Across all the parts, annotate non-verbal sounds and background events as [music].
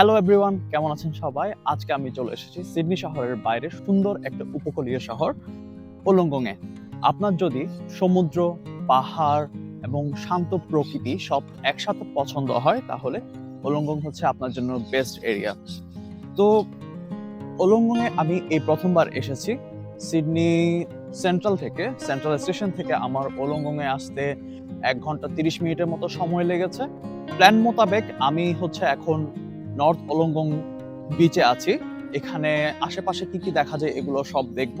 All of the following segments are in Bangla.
হ্যালো এভরিওয়ান কেমন আছেন সবাই? আজকে আমি চলে এসেছি সিডনি শহরের বাইরে সুন্দর একটা উপকূলীয় শহর, ওলঙ্গংয়ে। আপনার যদি সমুদ্র, পাহাড় এবং শান্ত প্রকৃতি সব একসাথে পছন্দ হয়, তাহলে ওলঙ্গং হচ্ছে আপনার জন্য বেস্ট এরিয়া তো ওলঙ্গংয়ে আমি এই প্রথমবার এসেছি। সিডনি সেন্ট্রাল থেকে সেন্ট্রাল স্টেশন থেকে আমার ওলঙ্গংয়ে আসতে এক ঘণ্টা তিরিশ মিনিটের মতো সময় লেগেছে। প্ল্যান মোতাবেক আমি হচ্ছে এখন নর্থ ওলঙ্গং বিচে আছি। এখানে আশেপাশে কি কি দেখা যায় এগুলো সব দেখব।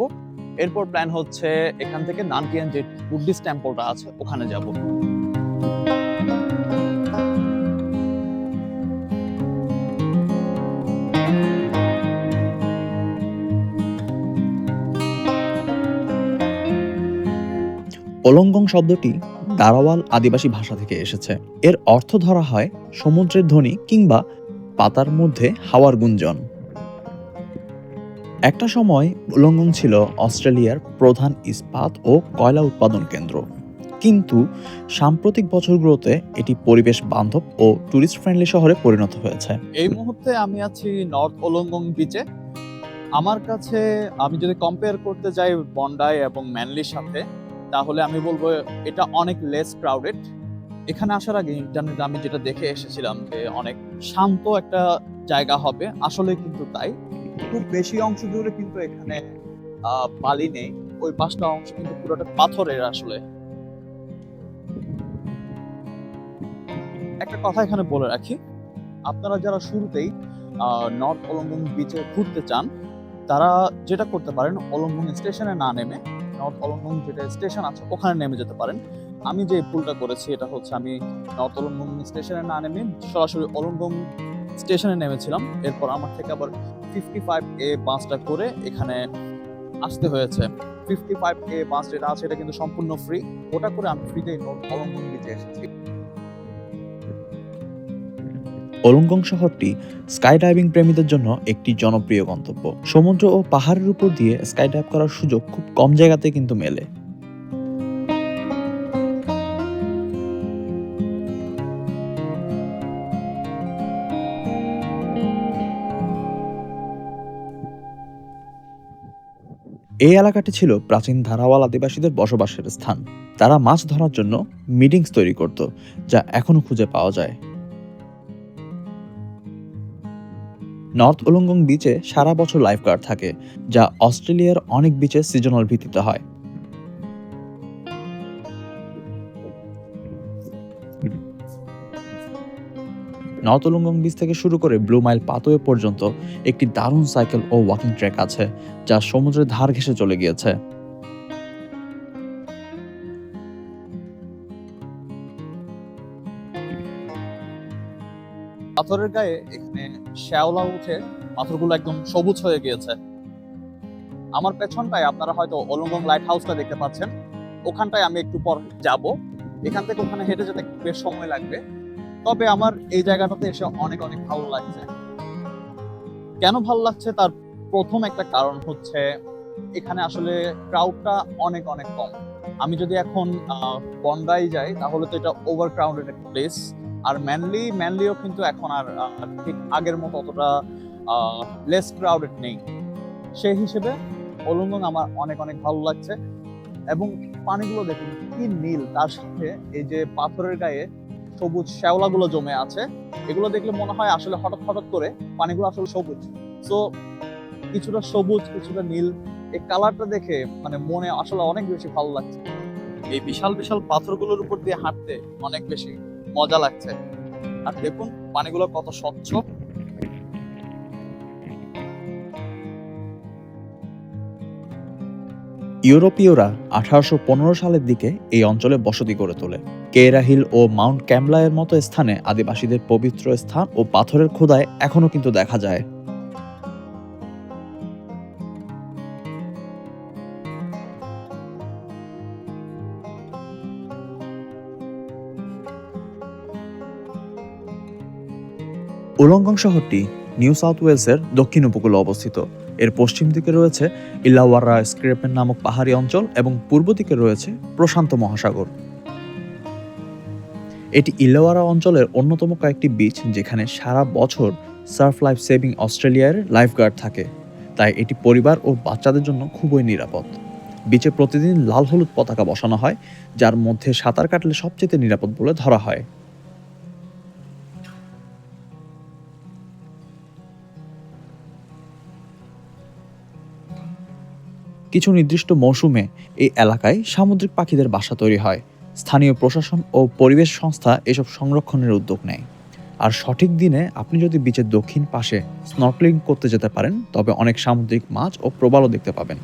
এরপর প্ল্যান হচ্ছে এখান থেকে নানকিয়ান যে বুদ্ধিস্ট টেম্পলটা আছে, ওখানে যাব। ওলঙ্গং শব্দটি দারাওয়াল আদিবাসী ভাষা থেকে এসেছে। এর অর্থ ধরা হয় সমুদ্রের ধ্বনি কিংবা পাতার মধ্যে হাওয়ার গুঞ্জন। একটা সময় ওলঙ্গং ছিল অস্ট্রেলিয়ার প্রধান ইস্পাত ও কয়লা উৎপাদন কেন্দ্র। কিন্তু সাম্প্রতিক বছরগুলোতে এটি পরিবেশ বান্ধব ও ট্যুরিস্ট ফ্রেন্ডলি শহরে পরিণত হয়েছে। এই মুহূর্তে আমি আছি নর্থ ওলঙ্গং বিচে আমার কাছে আমি যদি কম্পেয়ার করতে যাই বন্ডাই এবং ম্যানলির সাথে, তাহলে আমি বলব এটা অনেক লেস ক্রাউডেড এখানে আসার আগে ইন্টারনেটে আমি যেটা দেখে এসেছিলাম যে অনেক শান্ত একটা জায়গা হবে আসলে কিন্তু তাই। খুব বেশি অংশ জুড়ে কিন্তু এখানে বালি নেই। ওই পাঁচটা অংশ কিন্তু পুরোটা পাথরের আসলে। একটা কথা এখানে বলে রাখি, আপনারা যারা শুরুতেই নর্থ অলঙ্গন বিচে ঘুরতে চান, তারা যেটা করতে পারেন অলঙ্গন স্টেশনে না নেমে নর্থ অলঙ্গন যেটা স্টেশন আছে, ওখানে নেমে যেতে পারেন। আমি যে ভুলটা করেছি, এটা হচ্ছে আমি নর্থ অলঙ্গন স্টেশনে না নেমে সরাসরি অলঙ্গন স্টেশনে নেমেছিলাম। এরপর আমার থেকে আবার ফিফটি ফাইভ এ বাসটা করে এখানে আসতে হয়েছে। ফিফটি ফাইভ এ বাস যেটা আছে, এটা কিন্তু সম্পূর্ণ ফ্রি ওটা করে আমি ফ্রিতেই অলঙ্গন বিচে এসেছি। ওলঙ্গং শহরটি স্কাই ডাইভিং প্রেমীদের জন্য একটি জনপ্রিয় গন্তব্য। সমুদ্র ও পাহাড়ের উপর দিয়ে স্কাই ডাইভ করার সুযোগ খুব কম জায়গাতে কিন্তু মেলে। এই এলাকাটি ছিল প্রাচীন ধারাওয়াল আদিবাসীদের বসবাসের স্থান। তারা মাছ ধরার জন্য মিটিংস তৈরি করত, যা এখনও খুঁজে পাওয়া যায়। নর্থ উলঙ্গং বিচে সারা বছর লাইফগার্ড থাকে, যা অস্ট্রেলিয়ার অনেক বিচে সিজনাল ভিত্তিতে হয়। নর্থ উলঙ্গং বিচ থেকে শুরু করে ব্লু মাইল পাতোয়ে পর্যন্ত একটি দারুণ সাইকেল ও ওয়াকিং ট্র্যাক আছে, যা সমুদ্রের ধার ঘেঁষে চলে গিয়েছে। পাথরের গায়ে এখানে শ্যাওলা উঠে পাথরগুলো একদম সবুজ হয়ে গিয়েছে। আমার পেছনটায় আপনারা হয়তো অলঙ্গং লাইট হাউসটা দেখতে পাচ্ছেন। ওখানটায় আমি একটু পর যাব। এখান থেকে ওখানে হেঁটে যেতে বেশ সময় লাগবে। তবে আমার এই জায়গাটাতে এসে অনেক অনেক ভালো লাগছে। কেন ভালো লাগছে? তার প্রথম একটা কারণ হচ্ছে, এখানে আসলে ক্রাউডটা অনেক অনেক কম। আমি যদি এখন বন্ডাই যাই, তাহলে তো এটা ওভার ক্রাউডেড একটা প্লেস আর ম্যানলি ম্যানলিও কিন্তু এখন আর ঠিক আগের মতো অতটা লেস ক্রাউডেড নেই। সেই হিসেবে অলঙ্গন আমার অনেক অনেক ভালো লাগছে। এবং পানিগুলো দেখুন, কি নীল। তার সাথে এই যে পাথরের গায়ে সবুজ শ্যাওলাগুলো জমে আছে। এগুলো দেখলে মনে হয় আসলে হঠাৎ হঠাৎ করে পানিগুলো আসলে সবুজ। সো কিছুটা সবুজ, কিছুটা নীল, এই কালারটা দেখে মানে মনে আসলে অনেক বেশি ভালো লাগছে। এই বিশাল বিশাল পাথরগুলোর উপর দিয়ে হাঁটতে অনেক বেশি মজা লাগছে। আর দেখুন, পানিগুলো কত স্বচ্ছ। ইউরোপীয়রা আঠারোশো পনেরো সালের দিকে এই অঞ্চলে বসতি গড়ে তোলে। কেরা হিল ও মাউন্ট ক্যামলায়ের মতো স্থানে আদিবাসীদের পবিত্র স্থান ও পাথরের খোদায় এখনও কিন্তু দেখা যায়। উলঙ্গং শহরটি নিউ সাউথ ওয়েলসের দক্ষিণ উপকূলে অবস্থিত। এর পশ্চিম দিকে রয়েছে ইলাওয়ারা স্ক্রেপেন নামক পাহাড়ি অঞ্চল এবং পূর্ব দিকে রয়েছে প্রশান্ত মহাসাগর। এটি ইলাওয়ারা অঞ্চলের অন্যতম কয়েকটি বিচ যেখানে সারা বছর সার্ফ লাইফ সেভিং অস্ট্রেলিয়ার লাইফগার্ড থাকে। তাই এটি পরিবার ও বাচ্চাদের জন্য খুবই নিরাপদ। বিচে প্রতিদিন লাল হলুদ পতাকা বসানো হয়, যার মধ্যে সাঁতার কাটলে সবচেয়ে নিরাপদ বলে ধরা হয়। কিছু নির্দিষ্ট মৌসুমে এই এলাকায় সামুদ্রিক পাখিদের বাসা তৈরি হয়। স্থানীয় প্রশাসন ও পরিবেশ সংস্থা এসব সংরক্ষণের উদ্যোগ নেয়। আর সঠিক দিনে আপনি যদি বিচের দক্ষিণ পাশে স্নর্কলিং করতে যেতে পারেন, তবে অনেক সামুদ্রিক মাছ ও প্রবালও দেখতে পাবেন।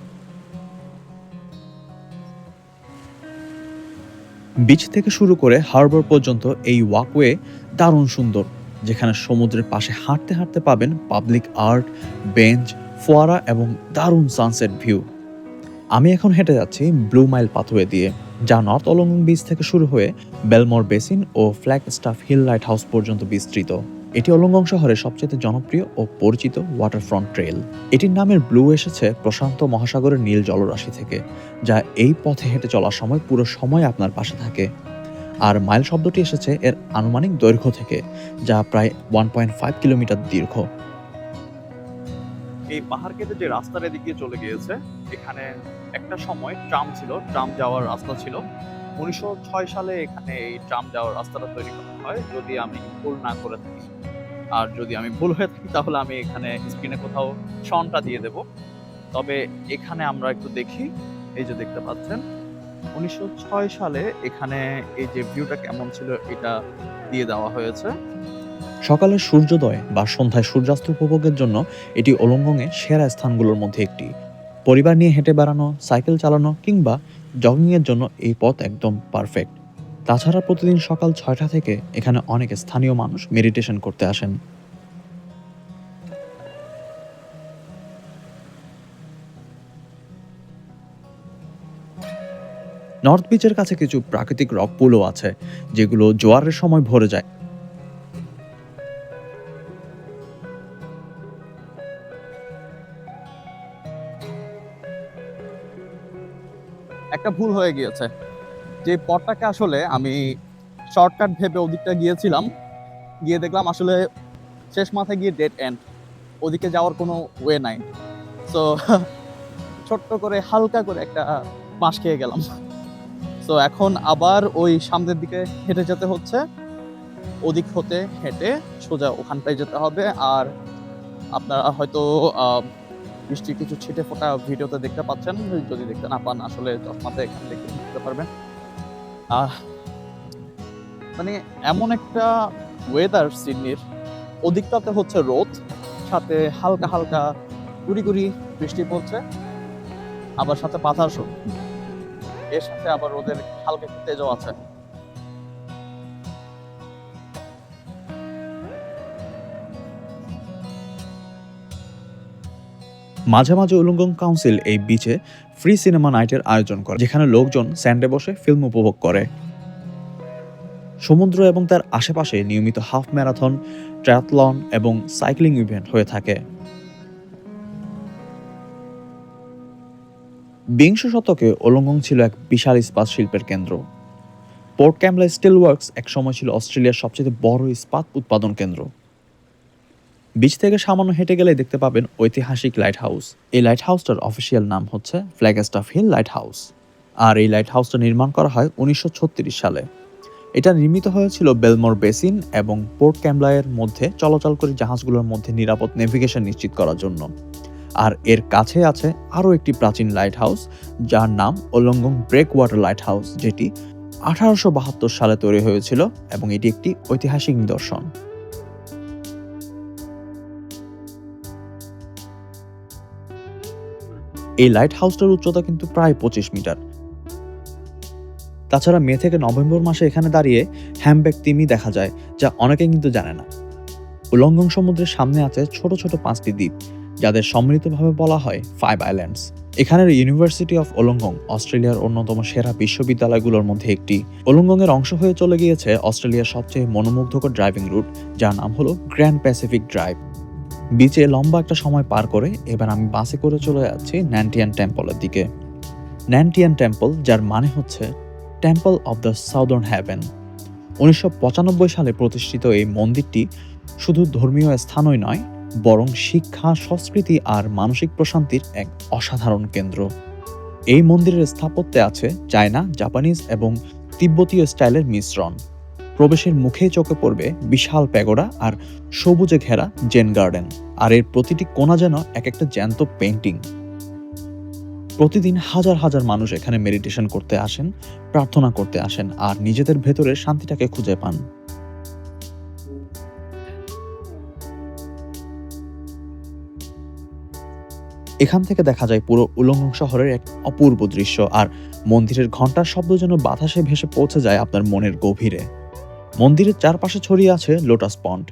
বিচ থেকে শুরু করে হারবার পর্যন্ত এই ওয়াকওয়ে দারুণ সুন্দর, যেখানে সমুদ্রের পাশে হাঁটতে হাঁটতে পাবেন পাবলিক আর্ট বেঞ্চ ফোয়ারা এবং দারুণ সানসেট ভিউ আমি এখন হেঁটে যাচ্ছি ব্লু মাইল পাথওয়ে দিয়ে। যা নর্থ অলঙ্গন বিচ থেকে শুরু হয়ে বেলমোর বেসিন ও Flagstaff Hill Lighthouse পর্যন্ত বিস্তৃত। এটি অলঙ্গং শহরের সবচেয়ে জনপ্রিয় ও পরিচিত ওয়াটারফ্রন্ট ট্রেল এটির নামের ব্লু এসেছে প্রশান্ত মহাসাগরের নীল জলরাশি থেকে, যা এই পথে হেঁটে চলার সময় পুরো সময় আপনার পাশে থাকে। আর মাইল শব্দটি এসেছে এর আনুমানিক দৈর্ঘ্য থেকে, যা প্রায় ওয়ান পয়েন্ট ফাইভ কিলোমিটার দীর্ঘ। এই পাহাড় কেটে যে রাস্তার এদিকে চলে গিয়েছে, এখানে একটা সময় ট্রাম ছিল, ট্রাম যাওয়ার রাস্তা ছিল। উনিশশো ছয় সালে এখানে এই ট্রাম যাওয়ার রাস্তাটা তৈরি করা হয়, যদি আমি ভুল না করে থাকি। আর যদি আমি ভুল হয়ে থাকি, তাহলে আমি এখানে স্ক্রিনে কোথাও সনটা দিয়ে দেব। তবে এখানে আমরা একটু দেখি, এই যে দেখতে পাচ্ছেন, উনিশশো ছয় সালে এখানে এই যে ভিউটা কেমন ছিল, এটা দিয়ে দেওয়া হয়েছে। সকালের সূর্যোদয় বা সন্ধ্যায় সূর্যাস্ত উপভোগের জন্য এটি ওলঙ্গংয়ের সেরা স্থানগুলোর মধ্যে একটি। পরিবার নিয়ে হেঁটে বেড়ানো, সাইকেল চালানো কিংবা জগিংয়ের জন্য এই পথ একদম পারফেক্ট। তাছাড়া প্রতিদিন সকাল ছয়টা থেকে এখানে অনেক স্থানীয় মানুষ মেডিটেশন করতে আসেন। নর্থ বিচের কাছে কিছু প্রাকৃতিক রক পুলও আছে, যেগুলো জোয়ারের সময় ভরে যায়। একটা ভুল হয়ে গিয়েছে। যে পথটাকে আসলে আমি শর্টকাট ভেবে ওদিকটা গিয়েছিলাম, গিয়ে দেখলাম আসলে শেষ মাথায় গিয়ে ডেড এন্ড ওদিকে যাওয়ার কোনো ওয়ে নাই। সো [laughs] ছোট্ট করে, হালকা করে একটা বাঁশ খেয়ে গেলাম। সো এখন আবার ওই সামনের দিকে হেঁটে যেতে হচ্ছে। ওদিক হতে হেঁটে সোজা ওখানটায় যেতে হবে। আর আপনারা হয়তো বৃষ্টির কিছু ছিটে ফোটা ভিডিওতে দেখতে পাচ্ছেন। যদি দেখতে না পান, আসলে চশমাতে এখানে দেখে দেখতে পারবেন। মানে এমন একটা ওয়েদার সিডনির। ওদিকটাতে হচ্ছে রোদ, সাথে হালকা হালকা গুড়ি গুড়ি বৃষ্টি পড়ছে, আবার সাথে পাথার বাতাসও। এর সাথে আবার রোদের হালকা একটু তেজও আছে। মাঝে মাঝে উলুঙ্গং কাউন্সিল এই বিচে ফ্রি সিনেমা নাইটের আয়োজন করে, যেখানে লোকজন স্যান্ডে বসে ফিল্ম উপভোগ করে। সমুদ্র এবং তার আশেপাশে নিয়মিত হাফ ম্যারাথন ট্রায়াথলন এবং সাইক্লিং ইভেন্ট হয়ে থাকে। বিংশ শতকে ওলঙ্গং ছিল এক বিশাল ইস্পাত শিল্পের কেন্দ্র। পোর্ট ক্যামলা স্টিল ওয়ার্কস একসময় ছিল অস্ট্রেলিয়ার সবচেয়ে বড় ইস্পাত উৎপাদন কেন্দ্র। বিচ থেকে সামান্য হেঁটে গেলে দেখতে পাবেন ঐতিহাসিক লাইট হাউস এই লাইট হাউসটার অফিসিয়াল নাম হচ্ছে ফ্ল্যাগস্টাফ হিল লাইট হাউস আর এই লাইট হাউসটা নির্মাণ করা হয় উনিশশো ছত্রিশ সালে। এটা নির্মিত হয়েছিল বেলমোর বেসিন এবং পোর্ট ক্যাম্বলায়ের মধ্যে চলাচলকারী জাহাজগুলোর মধ্যে নিরাপদ নেভিগেশন নিশ্চিত করার জন্য। আর এর কাছে আছে আরও একটি প্রাচীন লাইট হাউস যার নাম Wollongong Breakwater Lighthouse যেটি আঠারোশো বাহাত্তর সালে তৈরি হয়েছিল এবং এটি একটি ঐতিহাসিক নিদর্শন। এই লাইট হাউসটার উচ্চতা কিন্তু প্রায় পঁচিশ মিটার। তাছাড়া মে থেকে নভেম্বর মাসে এখানে দাঁড়িয়ে হ্যামব্যাগ তিমি দেখা যায়, যা অনেকে কিন্তু জানে না। উলঙ্গং সমুদ্রের সামনে আছে ছোট ছোট পাঁচটি দ্বীপ, যাদের সম্মিলিতভাবে বলা হয় ফাইভ আইল্যান্ডস এখানের ইউনিভার্সিটি অফ ওলঙ্গং অস্ট্রেলিয়ার অন্যতম সেরা বিশ্ববিদ্যালয়গুলোর মধ্যে একটি। ওলঙ্গংয়ের অংশ হয়ে চলে গিয়েছে অস্ট্রেলিয়ার সবচেয়ে মনোমুগ্ধকর ড্রাইভিং রুট যার নাম হলো গ্র্যান্ড প্যাসিফিক ড্রাইভ বিচে লম্বা একটা সময় পার করে এবার আমি বাসে করে চলে যাচ্ছি ন্যান্টিয়ান টেম্পলের দিকে। ন্যান্টিয়ান টেম্পল, যার মানে হচ্ছে Temple of the Southern Heaven. উনিশশো পঁচানব্বই সালে প্রতিষ্ঠিত এই মন্দিরটি শুধু ধর্মীয় স্থানই নয়, বরং শিক্ষা, সংস্কৃতি আর মানসিক প্রশান্তির এক অসাধারণ কেন্দ্র। এই মন্দিরের স্থাপত্যে আছে চায়না, জাপানিজ এবং তিব্বতীয় স্টাইলের মিশ্রণ। প্রবেশের মুখেই চোখে পড়বে বিশাল প্যাগোডা আর সবুজে ঘেরা জেন গার্ডেন, আর এর প্রতিটি কোণা যেন এক একটা জ্যান্ত পেন্টিং প্রতিদিন হাজার হাজার মানুষ এখানে মেডিটেশন করতে আসেন, প্রার্থনা করতে আসেন, আর নিজেদের ভেতরে শান্তিটাকে খুঁজে পান। এখান থেকে দেখা যায় পুরো উলঙ্গং শহরের এক অপূর্ব দৃশ্য, আর মন্দিরের ঘণ্টার শব্দ যেন বাতাসে ভেসে পৌঁছে যায় আপনার মনের গভীরে। মন্দিরের চারপাশে ছড়িয়ে আছে লোটাস পন্ড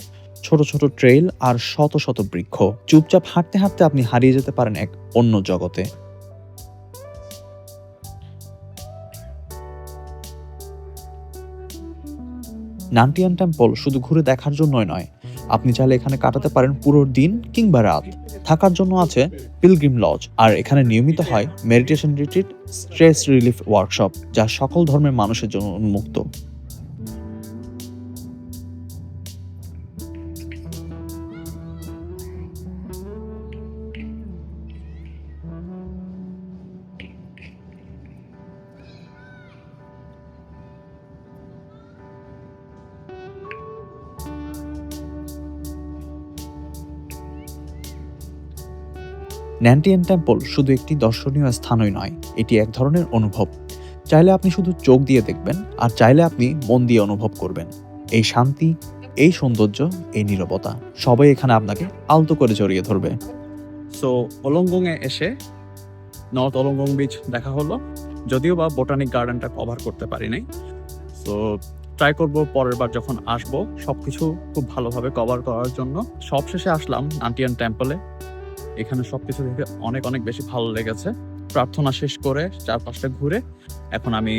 ছোট ছোট ট্রেইল আর শত শত বৃক্ষ। চুপচাপ হাঁটতে হাঁটতে আপনি হারিয়ে যেতে পারেন এক অন্য জগতে। নান্টিয়ান টেম্পল শুধু ঘুরে দেখার জন্যই নয়, আপনি চাইলে এখানে কাটাতে পারেন পুরো দিন কিংবা রাত। থাকার জন্য আছে পিলগ্রিম লজ আর এখানে নিয়মিত হয় meditation retreat stress relief workshop যা সকল ধর্মের মানুষের জন্য উন্মুক্ত। ন্যান্টিয়ান টেম্পল শুধু একটি দর্শনীয় স্থানই নয়, এটি এক ধরনের অনুভব। চাইলে আপনি শুধু চোখ দিয়ে দেখবেন, আর চাইলে আপনি মন দিয়ে অনুভব করবেন। এই শান্তি, এই সৌন্দর্য, এই নীরবতা, সবাই এখানে আপনাকে আলতো করে জড়িয়ে ধরবে। সো অলঙ্গংয়ে এসে নর্থ অলঙ্গং বিচ দেখা হলো। যদিও বা বোটানিক গার্ডেনটা কভার করতে পারি নাই। সো ট্রাই করব পরের বার যখন আসব। সব কিছু খুব ভালোভাবে কভার করার জন্য। সবশেষে আসলাম নান্টিয়ান টেম্পলে এখানে সবকিছু দেখে অনেক অনেক বেশি ভালো লেগেছে। প্রার্থনা শেষ করে চারপাশটা ঘুরে এখন আমি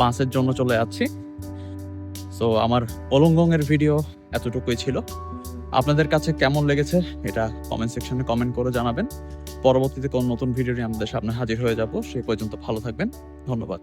বাসের জন্য চলে যাচ্ছি। সো আমার অলঙ্গংয়ের ভিডিও এতটুকুই ছিল। আপনাদের কাছে কেমন লেগেছে এটা কমেন্ট সেকশনে কমেন্ট করে জানাবেন। পরবর্তীতে কোন নতুন ভিডিও নিয়ে আমাদের সামনে হাজির হয়ে যাব সেই পর্যন্ত ভালো থাকবেন। ধন্যবাদ।